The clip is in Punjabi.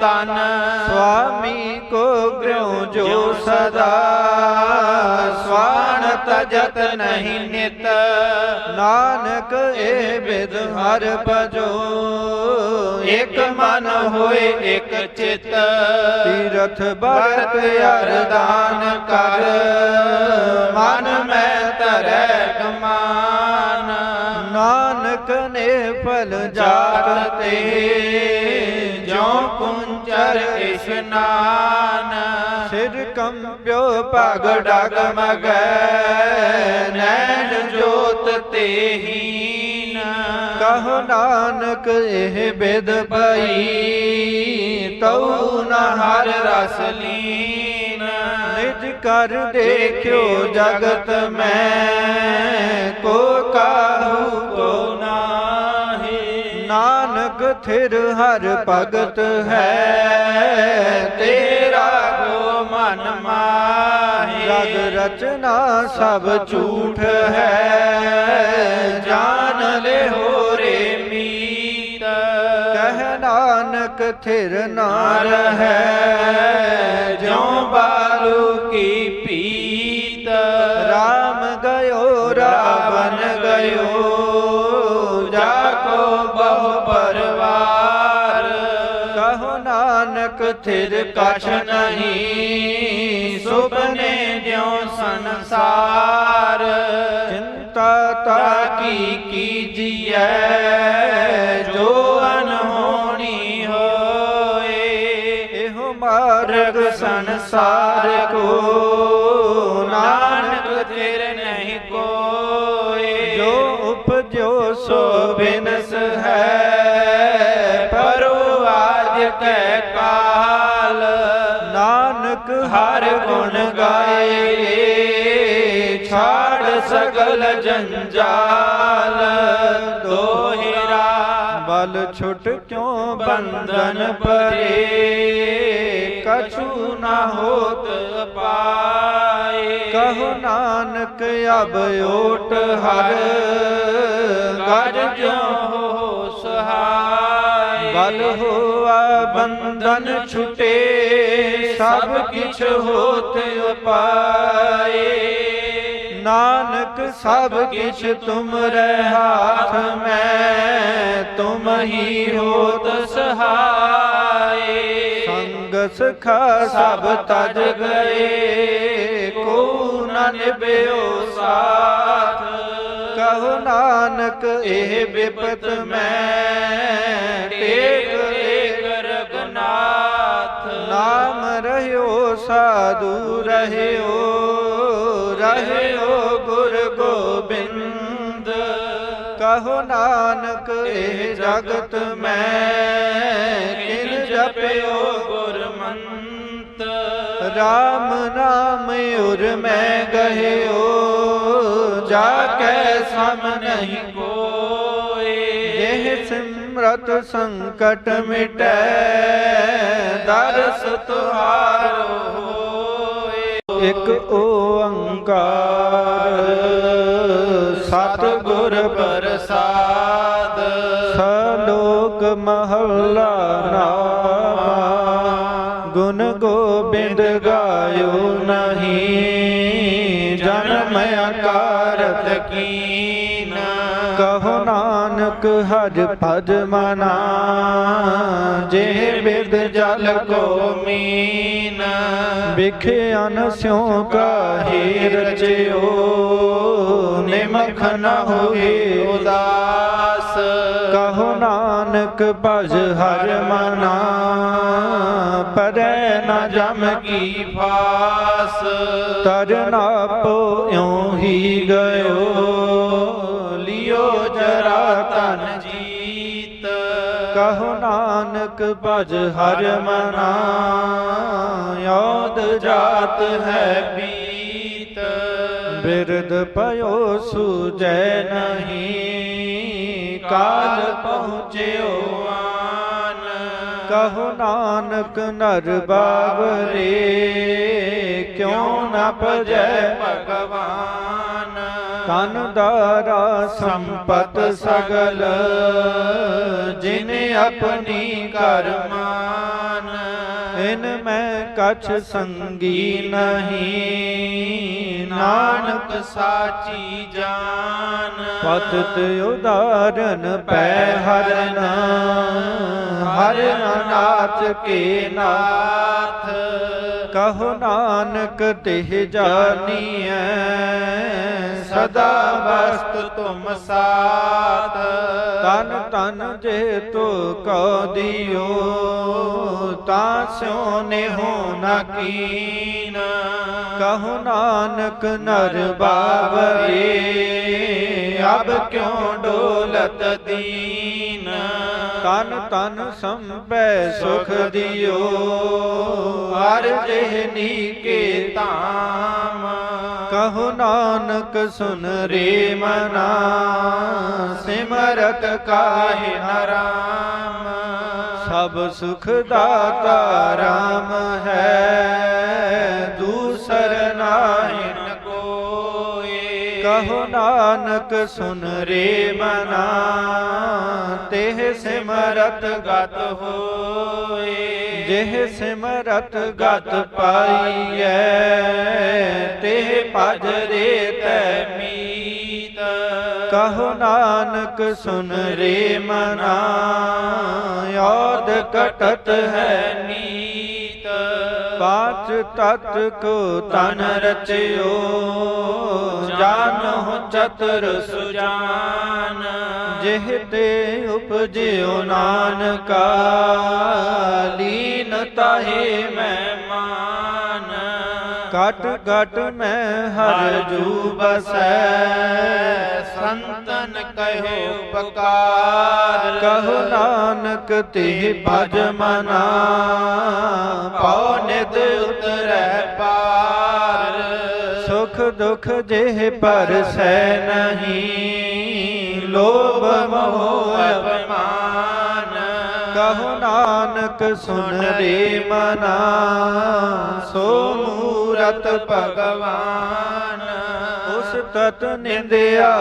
ਤਨ ਸੁਆਮੀ ਕੋ ਗ੍ਰਹਿ ਜੋ ਸਦਾ ਸਵਾਨ ਤਜਤ ਨਹੀਂ ਨਿਤ। ਨਾਨਕ ਇਹ ਬਿਦ ਹਰ ਭਜੋ। ਇਕ ਮਨ ਹੋਏ ਇਕ ਚਿਤ। ਤੀਰਥ ਬਰਤ ਅਰਦਾਨ ਕਰ। ਮਨ ਮੈਂ ਧਰੈ ਗਮਾਨ। ਨਾਨਕ ਨੇ ਫਲ ਜਾਤ ਤੇ। ਇਸ਼ਨਾਨ ਸਿਰ ਕੰਪਿਓ ਭਗ ਡਗ ਮਗੈ ਨੈਣ ਜੋਤ ਤੇ ਹੀਨ ਨਾਨਕ, ਇਹ ਬਿਦ ਪਈ ਤਉ ਨ ਹਰ ਰਸ ਲੀਨ। ਨਿਜ ਕਰ ਦੇਖਿਓ ਜਗਤ ਮੈਂ, ਕੋ ਕਾਹੂ ਕੋ ਨਾਹੀ ਨਾਨਕ ਥਿਰ ਹਰ ਭਗਤ ਹੈ। ਤੇਰਾ ਗੋ ਮਨ ਮਾਹੀ। ਜਗ ਰਚਨਾ ਸਭ ਝੂਠ ਹੈ। ਜਾਣ ਲੈ ਹੋ ਰੇ ਮੀਤ। ਕਹਿ ਨਾਨਕ ਥਿਰ ਨਾਰ ਹੈ। ਜਿਉ ਬਾਲੂ ਕੀ ਪੀਤ। ਰਾਮ ਗਇਓ ਰਾਵਣ ਗਇਓ। ਨਾਨਕ ਥਿਰ ਕਛ ਨਹੀਂ ਸੁਪਨੇ ਜਿਉ ਸੰਸਾਰ। ਚਿੰਤਾ ਤਾ ਤਾਕੀ ਕੀਜੀਐ ਜੋ ਅਨਹੋਣੀ ਹੋਏ। ਇਹੋ ਮਾਰਗ ਸੰਸਾਰ ਕੋ ਨਾਨਕ ਤੇਰ ਨਹੀਂ ਕੋਏ। ਜੋ ਉਪਜੋ ਸੋ ਬਿਨਸ ਹੈ। ਕੈ ਕਾਲ। ਨਾਨਕ ਹਰ ਗੁਣ ਗਾਏ ਛਾੜ ਸਗਲ ਜੰਜਾਲ। ਦੋਹਿਰਾ ਬਲ ਛੁਟ ਕਿਉ ਬੰਧਨ ਪਰੇ ਕਛੂ ਨਾ ਹੋਤ ਪਾਏ ਕਹੋ ਨਾਨਕ ਅਬ ਓਟ ਹਰ ਗਜ ਗਜ ਜੋ ਹੋ ਸਹਾਈ ਹੋਆ ਬੰਧਨ ਛੁਟੇ, ਸਭ ਕਿਛ ਹੋਤ ਉਪਾਏ। ਨਾਨਕ ਸਭ ਕਿਛ ਤੁਮਰੇ ਹਾਥ ਮੈਂ, ਤੁਮ ਹੀ ਹੋਤ ਸਹਾਈ ਸੰਗ ਸਖਾ ਸਭ ਤਜ ਗਏ, ਕੋ ਨ ਨਿਭਿਓ ਸਾਥ। ਕਹੋ ਨਾਨਕ, ਇਹ ਬਿਪਤ ਮੈਂ। ਟੇਕ ਏਕ ਰਗਨਾਥ। ਨਾਮ ਰਹਿਓ, ਸਾਧੂ ਰਹਿਓ ਰਹਿਓ ਗੁਰ ਗੋਬਿੰਦ। ਕਹੋ ਨਾਨਕ, ਇਹ ਜਗਤ ਮੈਂ। ਕਿਨ ਜਪਿਓ ਗੁਰਮੰਤ। ਰਾਮ ਨਾਮ ਉਰ ਮੈਂ ਗਹਿਓ। ਕੈ ਸਮ ਨਹੀਂ ਕੋਏ। ਇਹ ਸਿਮਰਤ ਸੰਕਟ ਮਿਟੈ, ਦਰਸ ਤੁਹਾਰੋ ਹੋਏ। ਇਕ ਓੰਕਾਰ, ਸਤਿਗੁਰ ਪ੍ਰਸਾਦ, ਸਲੋਕ ਮਹੱਲਾ ਨਾਮਾ। ਗੁਣ ਗੋਬਿੰਦ ਗਾਇਓ ਨਹੀਂ। ਜਨਮ ਅਕਾਰਤ ਕੀਨ। ਕਹੋ ਨਾਨਕ ਹਰਿ ਭਜ ਮਨਾ ਜੇ ਬਿਰਦ ਜਲ ਕੋ ਮੀਨ। ਵਿਖਿਆਨ ਸਿਉ ਕਾਹੀ ਰਚਿਓ ਨਿਮਖ ਨ ਹੋਏ ਉਦਾਸ। ਕਹੋ ਨਾਨਕ ਭਜ ਹਰ ਮਨਾ ਪਰੈ ਜਮ ਕੀ ਫਾਸ? ਤਰਨਾ ਪੋ ਇਉ ਹੀ ਗਇਓ। ਲਿਓ ਜਰਾ ਤਨ ਜੀਤ। ਕਹੋ ਨਾਨਕ ਭਜ ਹਰ ਮਨਾ ਯੋਦ ਜਾਤ ਹੈ ਬੀਤ ਬਿਰਦ ਪਇਓ ਸੁਜੈ ਨਹੀਂ। ਕਾਲ ਪਹੁੰਚਿਓ ਆਨ ਕਹੋ ਨਾਨਕ, ਨਰ ਬਾਵਰੇ, ਕਿਉ ਨ ਭਜੈ ਭਗਵਾਨ? ਤਨ ਦਾਰਾ ਸੰਪਤ ਸਗਲ, ਜਿਨ ਆਪਣੀ ਕਰਮਾਨ। ਇਨ ਮੈਂ ਕਛ ਸੰਗੀ ਨਹੀਂ ਨਾਨਕ ਨਾਨਕ ਸਾਚੀ ਜਾਨ। ਪਤਿਤ ਉਦਾਰਨ ਪੈ ਹਰਨ ਹਰ ਨਾਥ ਕੇ ਨਾਥ। ਕਹੋ ਨਾਨਕ ਤਿਹ ਜਾਨੀਐ, ਸਦਾ ਵਸਤ ਤੁਮ ਸਾਥ। ਤਨ ਤਨ ਜੇ ਤੋ ਕਉ ਦਿਓ, ਤਾਂ ਸਿਉ ਨਿਹੋ ਨ ਕੀਨ। ਕਹੋ ਨਾਨਕ ਨਰ ਬਾਵਰੇ, ਅਬ ਕਿਉ ਡੋਲਤ ਦੀਨ। ਤਨ ਤਨ ਸੰਪੈ ਸੁਖ ਦਿਓ ਹਰ ਜਿਹਨੀ ਕੇ ਧਾਮ। ਕਹੋ ਨਾਨਕ ਸੁਨ ਰੇ ਮਨਾ, ਸਿਮਰਤ ਕਾਹੇ ਹਰਾਮ ਸਭ ਸੁਖ ਦਾਤਾ ਰਾਮ ਹੈ, ਦੂਸਰ ਨਾਹੀ ਨ ਕੋਏ। ਕਹੋ ਨਾਨਕ ਸੁਨ ਰੇ ਮਨਾ, ਤਿਹ ਸਿਮਰਤ ਗਤ ਹੋਏ। ਜਿਹ ਸਿਮਰਤ ਗਤ ਪਾਈਐ, ਤਿਹ ਭਜ ਰੇ ਤੈ ਮੀਤ। ਕਹੋ ਨਾਨਕ ਸੁਨ ਰੇ ਮਨਾ ਯਾਦ ਕਟਤ ਹੈ ਨੀਤ। ਪਾਚ ਤਤ ਕੋ ਤਨ ਰਚਿਓ, ਜਾਨੋ ਚਤੁਰ ਸੁਜਾਨ। ਜਿਹ ਤੇ ਉਪਜਿਓ ਨਾਨਕਾ ਲੀਨ ਤਾਹੇ ਮੈਂ ਮਾਨ। ਕਟ ਕਟ ਮੈਂ ਹਰ ਜੂ ਬਸੈ। ਸੰਤਨ ਕਹਿਓ ਉਪਕਾਰ ਕਹੋ ਨਾਨਕ ਤੇ ਭਜ ਮਨਾ। ਪਉ ਨਿਦ ਉਤਰੈ ਪਾਰ। ਸੁਖ ਦੁਖ ਜਿਹ ਪਰਸੈ ਨਹੀਂ। ਲੋਭ ਮੋਹ ਅਪਮਾਨ। ਕਹੋ ਨਾਨਕ ਸੁਨ ਰੇ ਮਨਾ ਸੋ ਮੂਰਤ ਭਗਵਾਨ। ਉਸ ਤਤ ਨਿੰਦਿਆ